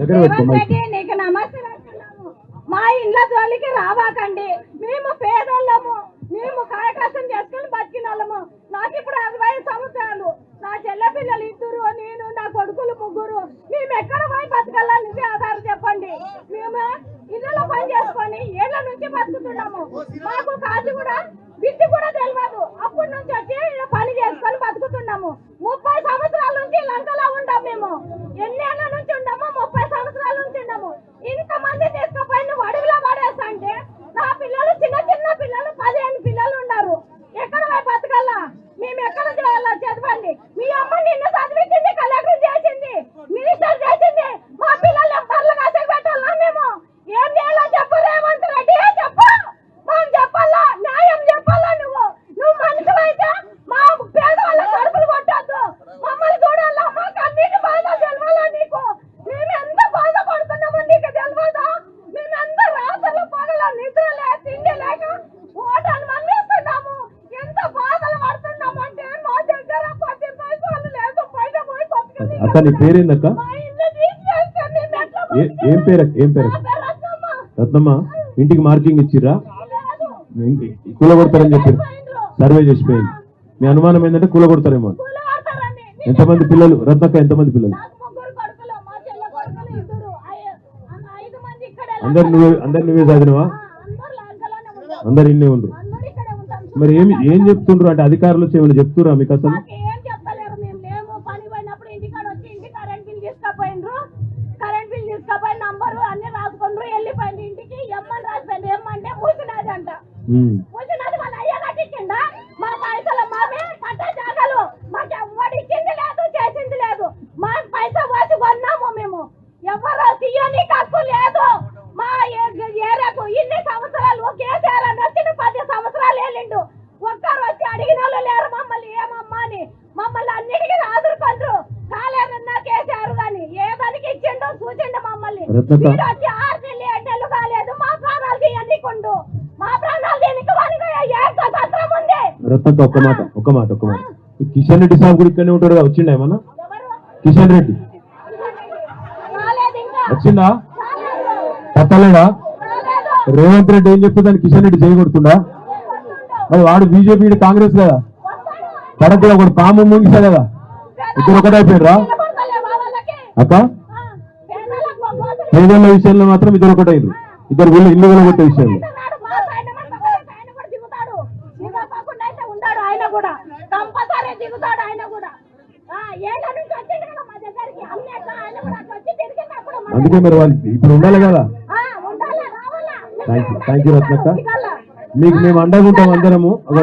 నీకు నమస్కారం మా ఇండ్ల జోలికి రావాకండి. మేము పేదోళ్ళము. మేము కాయకష్టం చేసుకుని బతికిన వాళ్ళము నాకు ఇప్పుడు అరవై సంవత్సరాలు. నా చెల్లె పిల్లలు ఇద్దరు నేను నా కొడుకులు ముగ్గురు. మేము ఎక్కడ పోయి బతకాలా నువ్వే ఆధారం చెప్పండి. మేము ఇళ్ళలో పని చేసుకొని ఏళ్ళ నుంచి బతుకుతున్నాము. మాకు కాదు కూడా విద్య కూడా తెలియదు అప్పటి నుంచి వచ్చి ఈడ పని చేసుకొని బతుకుతున్నాము ముప్పై సంవత్సరాల నుంచి లంకలో ఉండాం మేము ఎన్ని ఏళ్ళ నుంచి ఉండము ముప్పై సంవత్సరాల నుంచి ఉండము ఇంతమంది తీసుకుపోయి నువ్వు అడవిలో పడేస్తా అంటే నా పిల్లలు చిన్న చిన్న పిల్లలు పదిహేను పిల్లలు ఉన్నారు ఎక్కడ పోయి బతకాలా మేము ఎక్కడ చేయాలా చదవండి మీ అమ్మ నిన్ను చదివించింది కలెక్టర్ చేసింది మినిస్టర్ చేసింది మా పిల్లలు ఎవ్వర్లు కాసే పెట్టాలా మేము ఏం చేయాలో చెప్పు రేవంత్ రెడ్డి చెప్పు మనం చెప్పాలా న్యాయం చెప్పాలా నువ్వు నువ్వు మనిషివైతే మా పేదవాళ్ళ కడుపులు కొట్టద్దు మమ్మల్ని చూడాలా మా కన్నీటి బాధ తెలవాలా నీకు మేము ఎంత బాధపడుతున్నామో నీకు తెలియదా మేము ఎంత రాత్రులు పగల నిద్ర లే తిండి లేక ఓటలు మళ్ళిస్తున్నాము ఎంత బాధలు పడుతున్నాము అంటే మా దగ్గర పది పైసలు లేదు బయట పోయి కొట్టుకుని అక్క నీ పేరేందక్క ఏ- పేరు? ఏం పేరు? రత్నమ్మ. ఇంటికి మార్కింగ్ ఇచ్చిర్రా. కూలగొడతారని చెప్పారు సర్వే చేసిపోయింది. మీ అనుమానం ఏంటంటే కూలగొడతారేమో. ఎంతమంది పిల్లలు? రత్నక్క ఎంతమంది పిల్లలు? అందరు నువ్వే అందరు నువ్వే చదివినవా? అందరూ ఇన్నే ఉండ్రు. మరి ఏమి ఏం చెప్తుండ్రు? అంటే అధికారులు వచ్చి ఏమైనా చెప్తురా మీకు అసలు? తీసుకపోయిండ్రు కరెంట్ బిల్ తీసుకపోయి నంబరు అన్ని రాసుకుండ్రు వెళ్ళిపోయింది ఇంటికి. ఎమ్మని రాసిపోయింది? ఎమ్మంటే మూసినది చూసిండు మమ్మల్ని రత్నక్క. మీరు వచ్చి ఆరు నెలలు ఏడు నెలలు కాలేదు మా ప్రాణాలు తీయనికుండు మా ప్రాణాలు దీనికి వారికి ఏ స్వతంత్రం ఉంది? రత్నక్క ఒక్క మాట ఒక్క మాట ఒక్క మాట. ఈ కిషన్ రెడ్డి సాబ్ కూడా ఇక్కడనే ఉంటాడు కదా వచ్చిండా ఏమన్నా? కిషన్ రెడ్డి. వచ్చిందా. పట్టలేడా. రేవంత్ రెడ్డి ఏం చెప్తుందని కిషన్ రెడ్డి చేయగొడుతుండా మరి వాడు బీజేపీ కాంగ్రెస్ కదా. కరెక్ట్గా ఒకటి పాము ముంగిసా కదా? ఇద్దరు ఒకటే అయిపోయారా నిలబడతలేవా వాళ్ళకి? అక్క పేదల విషయంలో మాత్రం ఇద్దరు ఒకటే అయ్యారు ఇద్దరు వీళ్ళు ఇల్లు కొనగొట్టే విషయంలో అందుకే మరి వాళ్ళు ఇప్పుడు ఉండాలి కదా? థ్యాంక్ యూ థ్యాంక్ యూ రత్నక్క? మీకు మేము అండగా ఉంటాం అందరము. ఒక